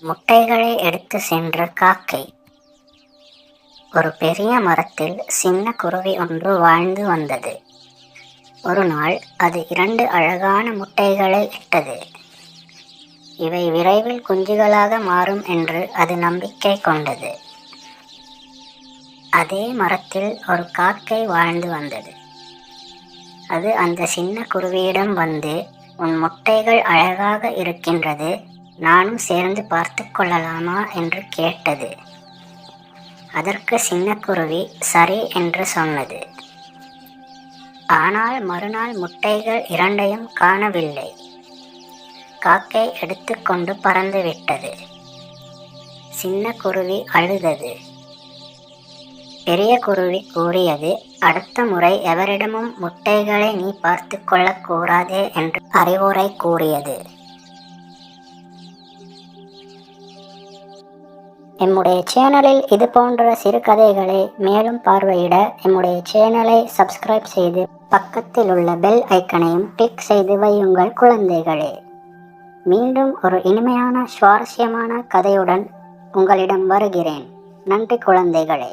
முட்டைகளை எடுத்து சென்ற காக்கை. ஒரு பெரிய மரத்தில் சின்ன குருவி ஒன்று வாழ்ந்து வந்தது. ஒரு நாள் அது இரண்டு அழகான முட்டைகளை இட்டது. இவை விரைவில் குஞ்சுகளாக மாறும் என்று அது நம்பிக்கை கொண்டது. அதே மரத்தில் ஒரு காக்கை வாழ்ந்து வந்தது. அது அந்த சின்ன குருவியிடம் வந்து உன் முட்டைகள் அழகாக இருக்கின்றது. நானும் சேர்ந்து பார்த்து கொள்ளலாமா என்று கேட்டது. அதற்கு சின்ன குருவி சரி என்று சொன்னது. ஆனால் மறுநாள் முட்டைகள் இரண்டையும் காணவில்லை. காக்கை எடுத்துக்கொண்டு பறந்துவிட்டது சின்ன குருவி அழுதது. பெரிய குருவி கூறியது அடுத்த முறை எவரிடமும் முட்டைகளை நீ பார்த்து கொள்ளக்கூடாதே என்று அறிவுரை கூறியது. எம்முடைய சேனலில் இது போன்ற சிறுகதைகளை மேலும் பார்வையிட எம்முடைய சேனலை சப்ஸ்கிரைப் செய்து பக்கத்தில் உள்ள பெல் ஐக்கனையும் கிளிக் செய்து வையுங்கள் குழந்தைகளே. மீண்டும் ஒரு இனிமையான சுவாரஸ்யமான கதையுடன் உங்களிடம் வருகிறேன். நன்றி குழந்தைகளே.